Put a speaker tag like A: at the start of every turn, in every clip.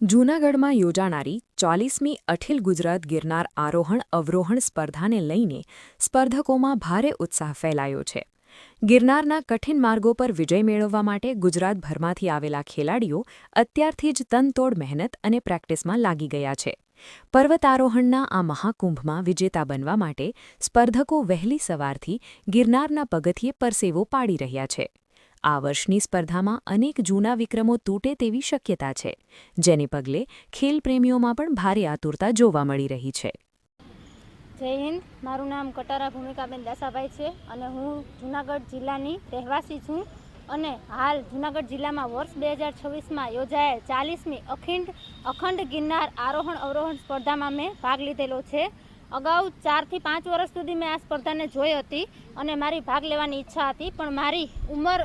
A: જૂનાગઢમાં યોજાનારી ચોલીસમી અખિલ ગુજરાત ગિરનાર આરોહણ અવરોહણ સ્પર્ધાને લઈને સ્પર્ધકોમાં ભારે ઉત્સાહ ફેલાયો છે. ગિરનારના કઠિન માર્ગો પર વિજય મેળવવા માટે ગુજરાતભરમાંથી આવેલા ખેલાડીઓ અત્યારથી જ તનતોડ મહેનત અને પ્રેક્ટિસમાં લાગી ગયા છે. પર્વતારોહણના આ મહાકુંભમાં વિજેતા બનવા માટે સ્પર્ધકો વહેલી સવારથી ગિરનારના પગથિયે પરસેવો પાડી રહ્યા છે. આ વર્ષની સ્પર્ધામાં અનેક જૂના વિક્રમો તૂટે તેવી શક્યતા છે, જેને પગલે ખેલપ્રેમીઓમાં પણ ભારે આતુરતા જોવા મળી રહી છે.
B: જય હિન્દ, મારું નામ કટારા ભૂમિકાબેન દાસાભાઈ છે અને હું જુનાગઢ જિલ્લાની રહેવાસી છું અને હાલ જુનાગઢ જિલ્લામાં વર્ષ બે હજાર છવ્વીસમાં યોજાયેલ ચાલીસમી અખંડ અખંડ ગિરનાર આરોહણ અવરોહણ સ્પર્ધામાં મેં ભાગ લીધેલો છે. અગાઉ ચારથી પાંચ વર્ષ સુધી મેં આ સ્પર્ધાને જોઈ હતી અને મારી ભાગ લેવાની ઈચ્છા હતી, પણ મારી ઉંમર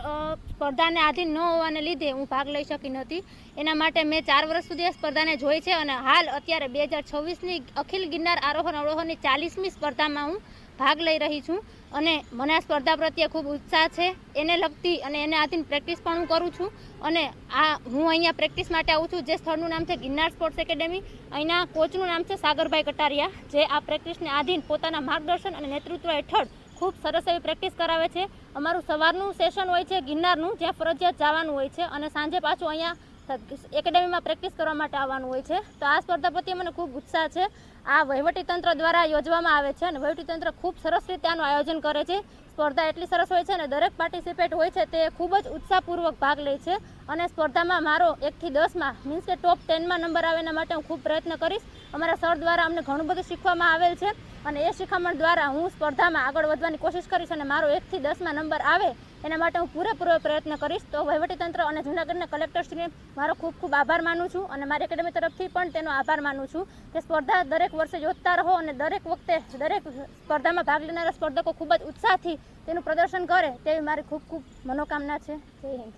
B: સ્પર્ધાને આધીન ન હોવાને લીધે હું ભાગ લઈ શકી નહોતી. એના માટે મેં ચાર વર્ષ સુધી આ સ્પર્ધાને જોઈ છે અને હાલ અત્યારે બે હજાર છવ્વીસની અખિલ ગિરનાર આરોહણ અવરોહણની ચાલીસમી સ્પર્ધામાં હું ભાગ લઈ રહી છું. અને મને આ સ્પર્ધા પ્રત્યે ખૂબ ઉત્સાહ છે. એને લગતી અને એને આધીન પ્રેક્ટિસ પણ હું કરું છું. અને આ હું અહીંયા પ્રેક્ટિસ માટે આવું છું. જે સ્થળનું નામ છે ગિરનાર સ્પોર્ટ્સ એકેડેમી. અહીંના કોચનું નામ છે સાગરભાઈ કટારિયા, જે આ પ્રેક્ટિસને આધીન પોતાના માર્ગદર્શન અને નેતૃત્વ હેઠળ ખૂબ સરસ એવી પ્રેક્ટિસ કરાવે છે. અમારું સવારનું સેશન હોય છે ગિરનારનું, જ્યાં ફરજિયાત જવાનું હોય છે. અને સાંજે પાછું અહીંયા એકેડેમીમાં પ્રેક્ટિસ કરવા માટે આવવાનું હોય છે. તો આ સ્પર્ધા પ્રત્યે મને ખૂબ ઉત્સાહ છે. આ વહીવટીતંત્ર દ્વારા યોજવામાં આવે છે અને વહીવટીતંત્ર ખૂબ સરસ રીતે આનું આયોજન કરે છે. સ્પર્ધા એટલી સરસ હોય છે અને દરેક પાર્ટિસિપેટ હોય છે તે ખૂબ જ ઉત્સાહપૂર્વક ભાગ લે છે. અને સ્પર્ધામાં મારો એકથી દસમાં મીન્સ કે ટોપ ટેનમાં નંબર આવે એના માટે હું ખૂબ પ્રયત્ન કરીશ. અમારા સર દ્વારા અમને ઘણું બધું શીખવામાં આવેલ છે અને એ શિખામણ દ્વારા હું સ્પર્ધામાં આગળ વધવાની કોશિશ કરીશ અને મારો એકથી દસમાં નંબર આવે એના માટે હું પૂરેપૂરો પ્રયત્ન કરીશ. તો વહીવટીતંત્ર અને જૂનાગઢના કલેક્ટરશ્રીને મારો ખૂબ ખૂબ આભાર માનું છું અને મારી એકેડેમી તરફથી પણ તેનો આભાર માનું છું કે સ્પર્ધા દરેક વર્ષે યોજતા રહો અને દરેક વખતે દરેક સ્પર્ધામાં ભાગ લેનારા સ્પર્ધકો ખૂબ જ ઉત્સાહથી તેનું પ્રદર્શન કરે તેવી મારી ખૂબ ખૂબ મનોકામના છે. જય હિન્દ.